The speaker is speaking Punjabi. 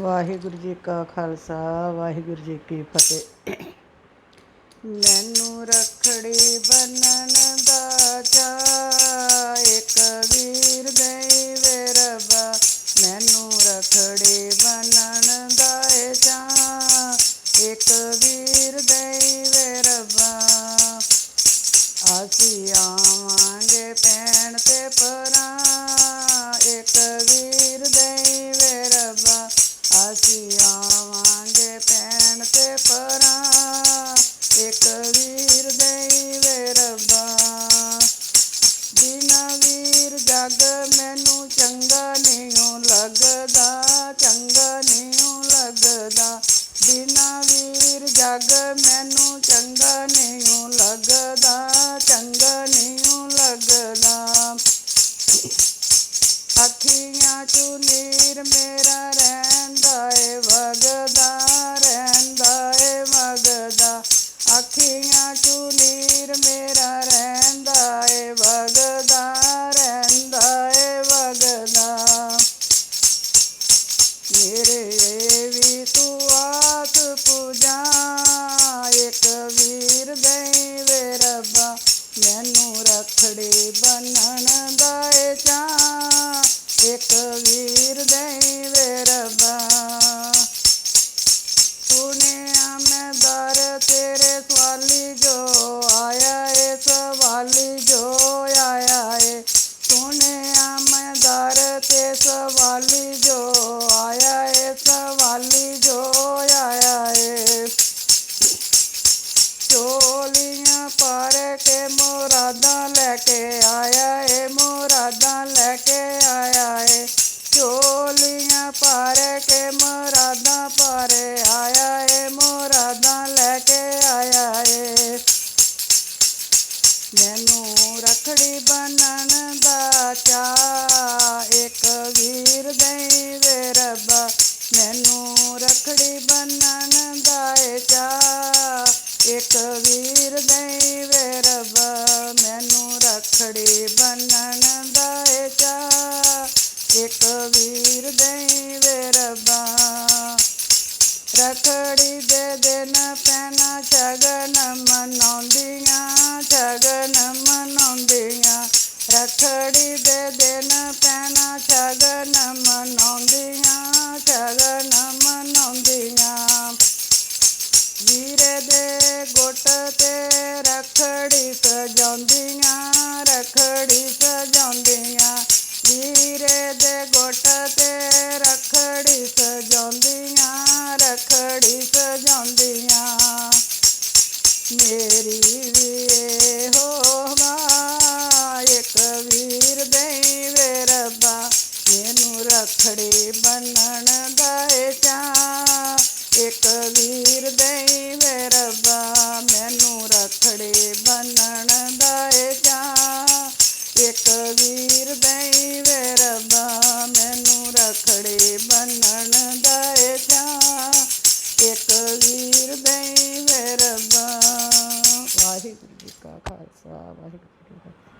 ਵਾਹਿਗੁਰੂ ਜੀ ਕਾ ਖਾਲਸਾ, ਵਾਹਿਗੁਰੂ ਜੀ ਕੀ ਫਤਿਹ। ਮੈਨੂੰ ਰਖੜੀ ਬੰਨਣ ਦਾ ਚਾ ਇੱਕ ਵੀਰ ਦੇ ਵੇ ਰੱਬਾ। ਮੈਨੂੰ ਰਖੜੀ ਬੰਨਣ ਦਾ ਚਾ ਇੱਕ ਵੀਰ ਦੇ ਵੇ ਰੱਬਾ। ਅਸੀਂ ਆਵਾਂਗੇ ਭੈਣ ਤੇ ਪਰ ਇੱਕ ਵੀਰ ਦੇ ਵੇ ਰੱਬਾ। ਬਿਨਾ ਵੀਰ ਜਗ ਮੈਨੂੰ ਚੰਗਾ ਨਹੀਂ ਲੱਗਦਾ, ਚੰਗਾ ਨਹੀਂ ਲੱਗਦਾ। ਬਿਨਾ ਵੀਰ ਜਗ ਮੈਨੂੰ ਚੰਗਾ ਨਹੀਂ ਲੱਗਦਾ। ਮੈਨੂੰ ਰਖੜੀ ਬੰਨਣ ਦਾ ਏ ਚਾ ਇੱਕ ਵੀਰ ਦੇ ਵੇ ਰੱਬਾ। ਸੁਣਿਆ ਮੈਂ ਦਰ ਤੇਰੇ ਸਵਾਲੀ ਜੋ ਆਇਆ ਏ, ਸਵਾਲੀ ਜੋ ਆਇਆ ਏ। ਸੁਣਿਆ ਮੈਂ ਦਰ ਤੇ ਸਵਾਲੀ ਜੋ ਆਇਆ ਏ, ਸਵਾਲੀ ਜੋ ਆਇਆ ਏ। ਚੋਲੀ ਪਰ ਕੇ ਮੁਰਾਦਾਂ ਲੈ ਕੇ ਆਇਆ ਏ, ਮੁਰਾਦਾਂ ਲੈ ਕੇ ਆਇਆ ਏ। ਚੋਲੀਆਂ ਪਰ ਕੇ ਮੁਰਾਦਾਂ ਪਰ ਆਇਆ ਏ, ਮੁਰਾਦਾਂ ਲੈ ਕੇ ਆਇਆ ਏ। ਮੈਨੂੰ ਰਖੜੀ ਬੰਨਣ ਇੱਕ ਵੀਰ ਦੇ ਵੇ ਰੱਬਾ, ਮੈਨੂੰ ਰਖੜੀ ਬੰਨਣ ਦਾ ਏ ਚਾ ਇੱਕ ਵੀਰ ਦੇ ਵੇ ਰੱਬਾ, ਰਖੜੀ ਦੇ ਦਿਨ ਪੈਣਾ ਸ਼ਗਨ ਮਨਾਉਂਦੀਆਂ ਸ਼ਗਨ ਮਨਾਉਂਦੀਆਂ। ਰਖੜੀ ਦੇ ਦਿਨ ਪੈਣਾ ਸ਼ਗਨ ਮਨਾਉਂਦੀਆਂ। ਸਜਾਉਂਦੀਆਂ, ਰਖੜੀ ਸਜਾਉਂਦੀਆਂ ਵੀਰੇ ਦੇ ਗੁੱਟ ਤੇ ਰਖੜੀ ਸਜਾਉਂਦੀਆਂ ਰਖੜੀ ਸਜਾਉਂਦੀਆਂ। ਮੇਰੀ ਵੀ ਹੋਵਾ ਇੱਕ ਵੀਰ ਦੇ ਵੇ ਰੱਬਾ ਮੈਨੂੰ ਰਖੜੀ ਬੰਨਣ ਦਾ ਚਾ ਇੱਕ ਵੀਰ ਦੇ ਵੇ ਵੀਰ ਵੇ ਰੱਬਾ ਮੈਨੂੰ ਰਖੜੀ ਬੰਨਣ ਦਾ ਏ ਚਾ ਇੱਕ ਵੀਰ ਦੇ ਵੇ ਰੱਬਾ ਵਾਹਿਗੁਰੂ ਜੀ ਕਾ ਖਾਲਸਾ, ਵਾਹਿਗੁਰੂ ਜੀ ਕੀ ਫਤਿਹ।